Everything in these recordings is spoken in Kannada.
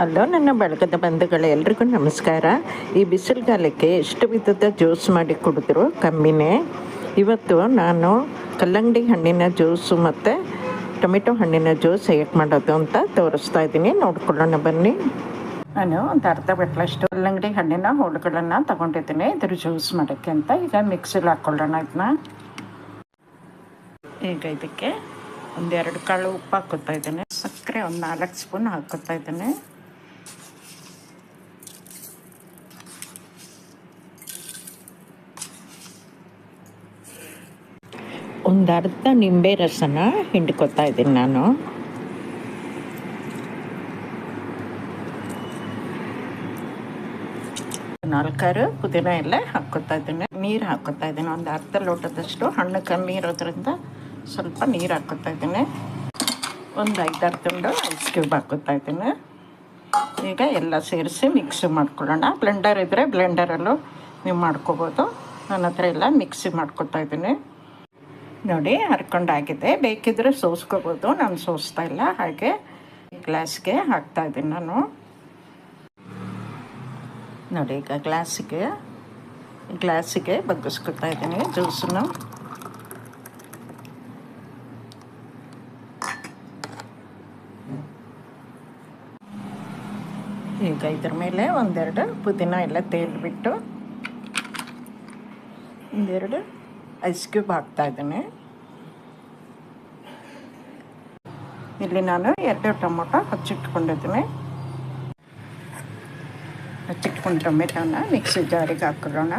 ಹಲೋ, ನನ್ನ ಬಳಗದ ಬಂಧುಗಳು, ಎಲ್ರಿಗೂ ನಮಸ್ಕಾರ. ಈ ಬಿಸಿಲುಗಾಲಕ್ಕೆ ಎಷ್ಟು ವಿಧದ ಜ್ಯೂಸ್ ಮಾಡಿ ಕುಡಿದ್ರು? ಕಮ್ಮಿನೇ. ಇವತ್ತು ನಾನು ಕಲ್ಲಂಗಡಿ ಹಣ್ಣಿನ ಜ್ಯೂಸು ಮತ್ತು ಟೊಮೆಟೊ ಹಣ್ಣಿನ ಜ್ಯೂಸ್ ಹೇಗೆ ಮಾಡೋದು ಅಂತ ತೋರಿಸ್ತಾ ಇದ್ದೀನಿ. ನೋಡ್ಕೊಳ್ಳೋಣ, ಬನ್ನಿ. ನಾನು ಒಂದು ಅರ್ಧ ಬಟ್ಲಷ್ಟು ಕಲ್ಲಂಗಡಿ ಹಣ್ಣಿನ ಹೋಳುಗಳನ್ನು ತಗೊಂಡಿದ್ದೀನಿ. ಇದ್ರ ಜ್ಯೂಸ್ ಮಾಡೋಕ್ಕೆ ಅಂತ ಈಗ ಮಿಕ್ಸಿಲಿ ಹಾಕ್ಕೊಳ್ಳೋಣ ಇದನ್ನ. ಈಗ ಇದಕ್ಕೆ ಒಂದೆರಡು ಕಾಳು ಉಪ್ಪು ಹಾಕೋತಾ ಇದ್ದೀನಿ. ಸಕ್ಕರೆ ಒಂದು ನಾಲ್ಕು ಸ್ಪೂನ್ ಹಾಕೋತಾ ಇದ್ದೀನಿ. ಒಂದು ಅರ್ಧ ನಿಂಬೆ ರಸನ ಹಿಂಡ್ಕೊತಾ ಇದ್ದೀನಿ ನಾನು. ನಾಲ್ಕಾರು ಪುದೀನ ಎಲ್ಲ ಹಾಕೋತಾ ಇದ್ದೀನಿ. ನೀರು ಹಾಕೋತಾ ಇದ್ದೀನಿ. ಒಂದು ಅರ್ಧ ಲೋಟದಷ್ಟು ಹಣ್ಣು ಕಮ್ಮಿ ಇರೋದ್ರಿಂದ ಸ್ವಲ್ಪ ನೀರು ಹಾಕೋತಾ ಇದ್ದೀನಿ. ಒಂದು ಐದಾರು ತುಂಡು ಐಸ್ ಕ್ಯೂಬ್ ಹಾಕೋತಾ ಇದ್ದೀನಿ. ಈಗ ಎಲ್ಲ ಸೇರಿಸಿ ಮಿಕ್ಸಿ ಮಾಡ್ಕೊಳ್ಳೋಣ. ಬ್ಲೆಂಡರ್ ಇದ್ದರೆ ಬ್ಲೆಂಡರಲ್ಲೂ ನೀವು ಮಾಡ್ಕೋಬೋದು. ನನ್ನ ಹತ್ರ ಎಲ್ಲ ಮಿಕ್ಸಿ ಮಾಡ್ಕೊತಾ ಇದ್ದೀನಿ. ನೋಡಿ ಹರ್ಕೊಂಡಾಗಿದೆ. ಬೇಕಿದ್ರೆ ಸೋಸ್ಕೋಬೋದು. ನಾನು ಸೋಸ್ತಾ ಇಲ್ಲ. ಹಾಗೆ ಗ್ಲಾಸ್ಗೆ ಹಾಕ್ತಾ ಇದ್ದೀನಿ ನಾನು. ನೋಡಿ ಈಗ ಗ್ಲಾಸಿಗೆ ಗ್ಲಾಸಿಗೆ ಬಗ್ಗಿಸ್ಕೊತಾ ಇದ್ದೀನಿ ಜ್ಯೂಸನ್ನು. ಈಗ ಇದ್ರ ಮೇಲೆ ಒಂದೆರಡು ಪುದೀನ ಎಲ್ಲ ತೇಲ್ಬಿಟ್ಟು, ಒಂದೆರಡು ಐಸ್ ಕ್ಯೂಬ್ ಹಾಕ್ತಾ ಇದ್ದೀನಿ. ಇಲ್ಲಿ ನಾನು ಎರಡು ಟೊಮೊಟೊ ಹಚ್ಚಿಟ್ಕೊಂಡಿದ್ದೀನಿ. ಹಚ್ಚಿಟ್ಕೊಂಡು ಟೊಮೆಟೊನ ಮಿಕ್ಸಿ ಜಾರಿಗೆ ಹಾಕೊಳ್ಳೋಣ.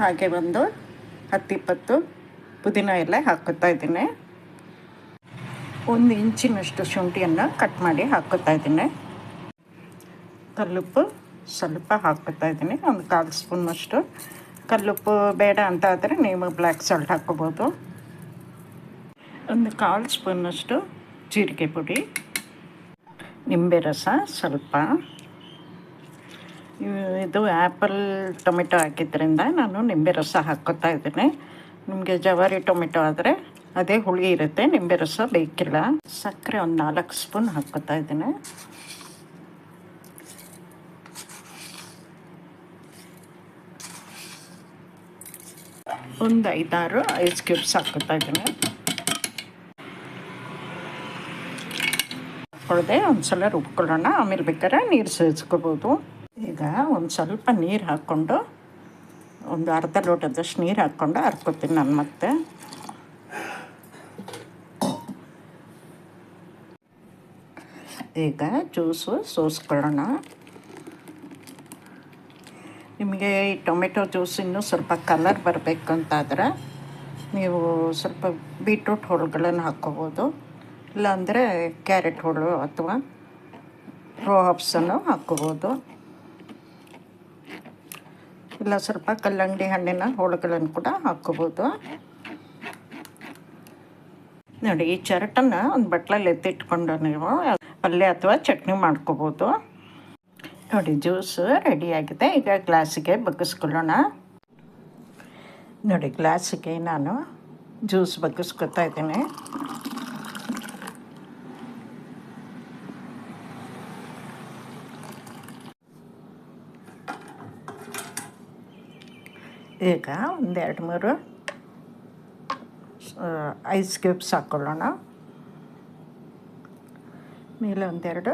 ಹಾಗೆ ಒಂದು ಹತ್ತಿಪ್ಪತ್ತು ಪುದೀನ ಎಲ್ಲ ಹಾಕೋತಾ ಇದ್ದೀನಿ. ಒಂದು ಇಂಚಿನಷ್ಟು ಶುಂಠಿಯನ್ನು ಕಟ್ ಮಾಡಿ ಹಾಕೋತಾ ಇದ್ದೀನಿ. ಕಲ್ಲುಪ್ಪು ಸ್ವಲ್ಪ ಹಾಕ್ಕೊತಾ ಇದ್ದೀನಿ. ಒಂದು ಕಾಲು ಸ್ಪೂನಷ್ಟು ಕಲ್ಲುಪ್ಪು ಬೇಡ ಅಂತ ಆದರೆ ನೀವು ಬ್ಲ್ಯಾಕ್ ಸಾಲ್ಟ್ ಹಾಕ್ಕೋಬೋದು. ಒಂದು ಕಾಲು ಸ್ಪೂನಷ್ಟು ಜೀರಿಗೆ ಪುಡಿ. ನಿಂಬೆ ರಸ ಸ್ವಲ್ಪ. ಇದು ಆ್ಯಪಲ್ ಟೊಮೆಟೊ ಹಾಕಿದ್ರಿಂದ ನಾನು ನಿಂಬೆ ರಸ ಹಾಕ್ಕೊತಾ ಇದ್ದೀನಿ. ನಿಮಗೆ ಜವಾರಿ ಟೊಮೆಟೊ ಆದರೆ ಅದೇ ಹುಳಿ ಇರುತ್ತೆ, ನಿಂಬೆ ರಸ ಬೇಕಿಲ್ಲ. ಸಕ್ಕರೆ ಒಂದು ನಾಲ್ಕು ಸ್ಪೂನ್ ಹಾಕ್ಕೋತಾ ಇದ್ದೀನಿ. ಒಂದು ಐದಾರು ಐಸ್ ಕ್ಯೂಬ್ಸ್ ಹಾಕ್ಕೋತಾ ಇದ್ದೀನಿ. ಹಾಕ್ಕೊಳ್ದೆ ಒಂದು ಸಲ ರುಬ್ಕೊಳ್ಳೋಣ. ಆಮೇಲೆ ಬೇಕಾದ್ರೆ ನೀರು ಸೇರಿಸ್ಕೋಬೋದು ಈಗ ಒಂದು ಸ್ವಲ್ಪ ನೀರು ಹಾಕ್ಕೊಂಡು, ಒಂದು ಅರ್ಧ ಲೋಟದಷ್ಟು ನೀರು ಹಾಕ್ಕೊಂಡು ಹರ್ಕೋತೀನಿ ನಾನು ಮತ್ತೆ. ಈಗ ಜ್ಯೂಸು ಸೋಸ್ಕೊಳ್ಳೋಣ. ನಿಮಗೆ ಈ ಟೊಮೆಟೊ ಜ್ಯೂಸ್ ಇನ್ನೂ ಸ್ವಲ್ಪ ಕಲರ್ ಬರಬೇಕು ಅಂತಾದರೆ ನೀವು ಸ್ವಲ್ಪ ಬೀಟ್ರೂಟ್ ಹೋಳುಗಳನ್ನು ಹಾಕ್ಕೋಬೋದು. ಇಲ್ಲಾಂದರೆ ಕ್ಯಾರೆಟ್ ಹೋಳು ಅಥವಾ ರೋ ಹಬ್ಸನ್ನು ಹಾಕ್ಕೋಬೋದು. ಇಲ್ಲ, ಸ್ವಲ್ಪ ಕಲ್ಲಂಗಡಿ ಹಣ್ಣಿನ ಹೋಳುಗಳನ್ನು ಕೂಡ ಹಾಕ್ಕೋಬೋದು. ನೋಡಿ, ಈ ಚರಟನ್ನು ಒಂದು ಬಟ್ಲಲ್ಲಿ ಎತ್ತಿಟ್ಕೊಂಡು ನೀವು ಪಲ್ಯ ಅಥವಾ ಚಟ್ನಿ ಮಾಡ್ಕೋಬೋದು. ನೋಡಿ, ಜ್ಯೂಸ್ ರೆಡಿಯಾಗಿದೆ ಈಗ ಗ್ಲಾಸಿಗೆ ಬಗ್ಗಿಸ್ಕೊಳ್ಳೋಣ. ನೋಡಿ, ಗ್ಲಾಸಿಗೆ ನಾನು ಜ್ಯೂಸ್ ಬಗ್ಗಿಸ್ಕೊತಾ ಇದ್ದೀನಿ. ಈಗ ಒಂದೆರಡು ಮೂರು ಐಸ್ ಕ್ಯೂಬ್ಸ್ ಹಾಕ್ಕೊಳ್ಳೋಣ. ಮೇಲೆ ಒಂದೆರಡು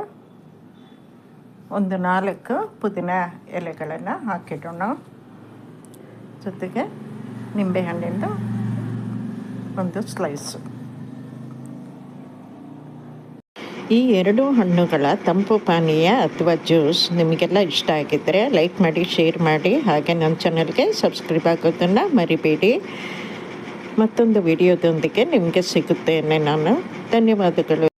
ಒಂದು ನಾಲ್ಕು ಪುದೀನ ಎಲೆಗಳನ್ನು ಹಾಕಿಡೋಣ. ಜೊತೆಗೆ ನಿಂಬೆಹಣ್ಣಿಂದು ಒಂದು ಸ್ಲೈಸು ಈ ಎರಡು ಹಣ್ಣುಗಳ ತಂಪು ಪಾನೀಯ ಅಥವಾ ಜ್ಯೂಸ್ ನಿಮಗೆಲ್ಲ ಇಷ್ಟ ಆಗಿದ್ದರೆ ಲೈಕ್ ಮಾಡಿ, ಶೇರ್ ಮಾಡಿ, ಹಾಗೆ ನನ್ನ ಚಾನಲ್ಗೆ ಸಬ್ಸ್ಕ್ರೈಬ್ ಆಗೋದನ್ನು ಮರಿಬೇಡಿ. ಮತ್ತೊಂದು ವಿಡಿಯೋದೊಂದಿಗೆ ನಿಮಗೆ ಸಿಗುತ್ತೇನೆ ನಾನು. ಧನ್ಯವಾದಗಳು.